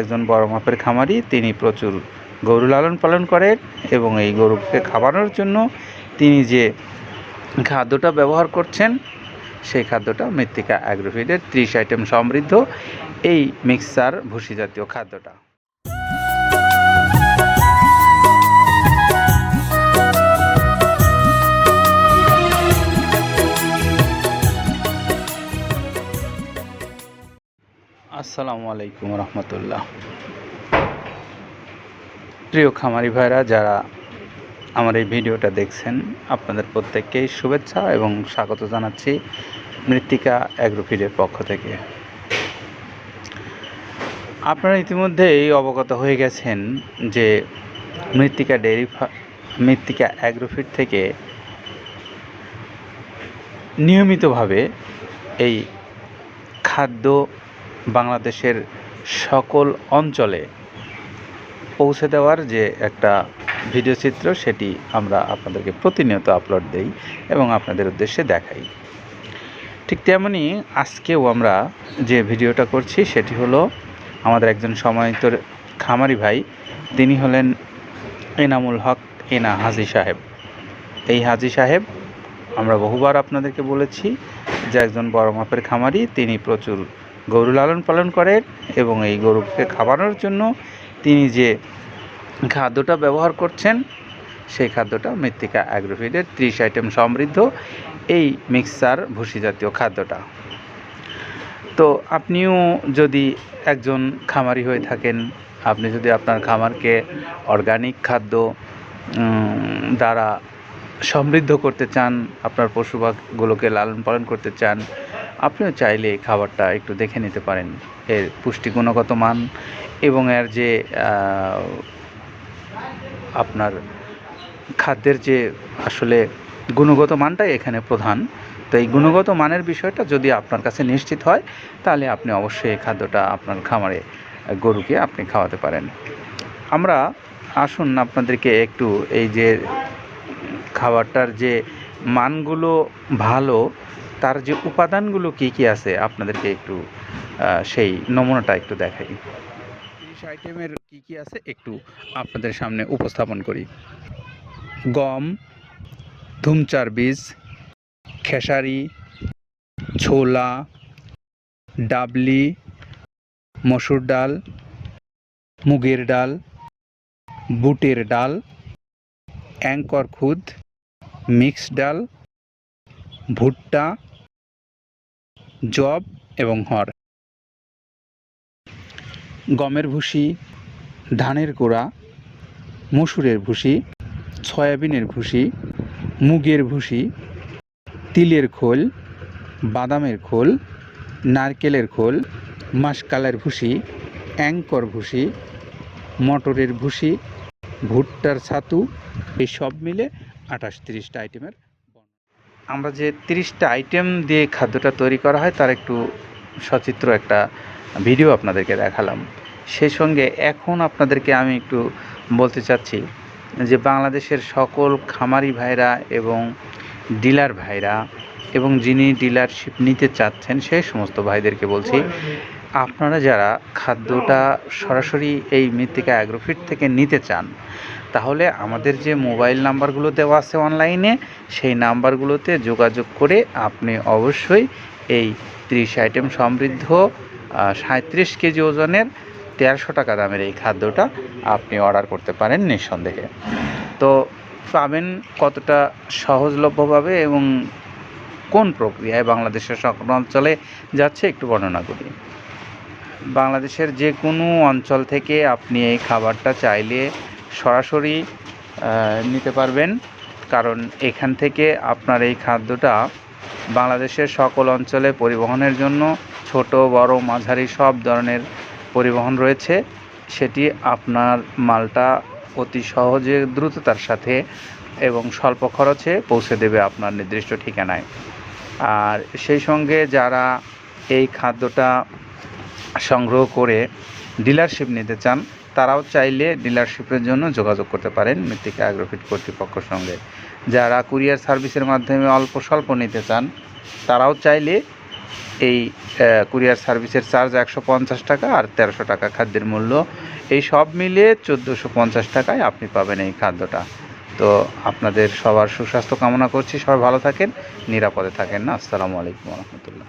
একজন বড় মাপের খামারি, তিনি প্রচুর গরু লালন পালন করেন এবং এই গরুকে খাওয়ানোর জন্য তিনি যে খাদ্যটা ব্যবহার করছেন, সেই খাদ্যটা মৃত্তিকা অ্যাগ্রোফিডের ত্রিশ আইটেম সমৃদ্ধ, এই মিক্সার ভুসি জাতীয় খাদ্যটা। আসসালামু আলাইকুম রহমতুল্লাহ। প্রিয় খামারি ভাইরা, যারা আমার এই ভিডিওটা দেখছেন, আপনাদের প্রত্যেককেই শুভেচ্ছা এবং স্বাগত জানাচ্ছি মৃত্তিকা অ্যাগ্রোফিডের পক্ষ থেকে। আপনারা ইতিমধ্যেই অবগত হয়ে গেছেন যে মৃত্তিকা ডেয়ারি মৃত্তিকা অ্যাগ্রোফিড থেকে নিয়মিতভাবে এই খাদ্য বাংলাদেশের সকল অঞ্চলে পৌঁছে দেওয়ার যে একটা ভিডিও চিত্র, সেটি আমরা আপনাদেরকে প্রতিনিয়ত আপলোড দেই এবং আপনাদের উদ্দেশ্যে দেখাই। ঠিক তেমনই আজকেও আমরা যে ভিডিওটা করছি, সেটি হলো আমাদের একজন সম্মানিত খামারি ভাই, তিনি হলেন এনামুল হক এনা হাজি সাহেব। এই হাজি সাহেব, আমরা বহুবার আপনাদেরকে বলেছি যে একজন বড় মাপের খামারি, তিনি প্রচুর গরু লালন পালন করেন এবং এই গরুকে খাওয়ানোর জন্য তিনি যে খাদ্যটা ব্যবহার করছেন, সেই খাদ্যটা মৃত্তিকা অ্যাগ্রোফিডের ত্রিশ আইটেম সমৃদ্ধ এই মিক্সার ভুসি জাতীয় খাদ্যটা। তো আপনিও যদি একজন খামারি হয়ে থাকেন, আপনি যদি আপনার খামারকে অর্গানিক খাদ্য দ্বারা সমৃদ্ধ করতে চান, আপনার পশুগুলোকে লালন পালন করতে চান আপনিও চাইলে খাবারটা একটু দেখে নিতে পারেন। এর পুষ্টি গুণগত মান এবং এর যে আপনার খাদ্যের যে আসলে গুণগত মানটাই এখানে প্রধান। তো এই গুণগত মানের বিষয়টা যদি আপনার কাছে নিশ্চিত হয়, তাহলে আপনি অবশ্যই এই খাদ্যটা আপনার খামারে গরুকে আপনি খাওয়াতে পারেন। আমরা আসুন আপনাদেরকে একটু এই যে খাবারটার যে মানগুলো ভালো তার যে উপাদানগুলো কি কি আছে, আপনাদেরকে একটু সেই নমুনাটা একটু দেখাই। তিরিশ আইটেমের কি কি আছে একটু আপনাদের সামনে উপস্থাপন করি। গম, ধুমচার বীজ, খেসারি, ছোলা, ডাবলি, মসুর ডাল, মুগের ডাল, বুটের ডাল, অ্যাঙ্কর খুদ মিক্স ডাল, ভুট্টা জব এবং হর। গমের ভুসি ধানের গোড়া, মসুরের ভুসি সয়াবিনের ভুসি মুগের ভুসি তিলের খোল, বাদামের খোল, নারকেলের খোল মাসকালের ভুসি অ্যাঙ্কর ভুসি মটরের ভুসি ভুট্টার ছাতু, এই সব মিলে আঠাশ তিরিশটা আইটেমের আমরা যে তিরিশটা আইটেম দিয়ে খাদ্যটা তৈরি করা হয়, তার একটু সচিত্র একটা ভিডিও আপনাদেরকে দেখালাম। সেই সঙ্গে এখন আপনাদেরকে আমি একটু বলতে চাচ্ছি যে বাংলাদেশের সকল খামারি ভাইরা এবং ডিলার ভাইরা এবং যিনি ডিলারশিপ নিতে চাচ্ছেন, সেই সমস্ত ভাইদেরকে বলছি আপনারা যারা খাদ্যটা সরাসরি এই মৃত্তিকা অ্যাগ্রোফিট থেকে নিতে চান, তাহলে আমাদের যে মোবাইল নাম্বারগুলো দেওয়া আছে অনলাইনে, সেই নাম্বারগুলোতে যোগাযোগ করে আপনি অবশ্যই এই ত্রিশ আইটেম সমৃদ্ধ সাঁত্রিশ কেজি ওজনের তেরোশো টাকা দামের এই খাদ্যটা আপনি অর্ডার করতে পারেন নিঃসন্দেহে। তো পাবেন কতটা সহজলভ্যভাবে এবং কোন প্রক্রিয়ায় বাংলাদেশের সকল অঞ্চলে যাচ্ছে একটু বর্ণনা করি। বাংলাদেশের যে কোনো অঞ্চল থেকে আপনি এই খাবারটা চাইলে সরাসরি নিতে পারবেন। কারণ এখান থেকে আপনার এই খাদ্যটা বাংলাদেশের সকল অঞ্চলে পরিবহনের জন্য, ছোট, বড়, মাঝারি সব ধরনের পরিবহন রয়েছে। সেটি আপনার মালটা অতি সহজে দ্রুততার সাথে এবং স্বল্প খরচে পৌঁছে দেবে আপনার নির্দিষ্ট ঠিকানায়। আর সেই সঙ্গে যারা এই খাদ্যটা সংগ্রহ করে ডিলারশিপ নিতে চান, তারাও চাইলে ডিলারশিপের জন্য যোগাযোগ করতে পারেন মৃত্তিকা অ্যাগ্রোফিট কর্তৃপক্ষের সঙ্গে। যারা কুরিয়ার সার্ভিসের মাধ্যমে অল্প স্বল্প নিতে চান, তারাও চাইলে এই কুরিয়ার সার্ভিসের চার্জ একশো পঞ্চাশ টাকা আর তেরোশো টাকা খাদ্যের মূল্য। এই সব মিলিয়ে চোদ্দোশো পঞ্চাশ টাকায় আপনি পাবেন এই খাদ্যটা। তো আপনাদের সবার সুস্বাস্থ্য কামনা করছি। সবাই ভালো থাকেন, নিরাপদে থাকেন। না আসসালামু আলাইকুম রহমতুল্লাহ।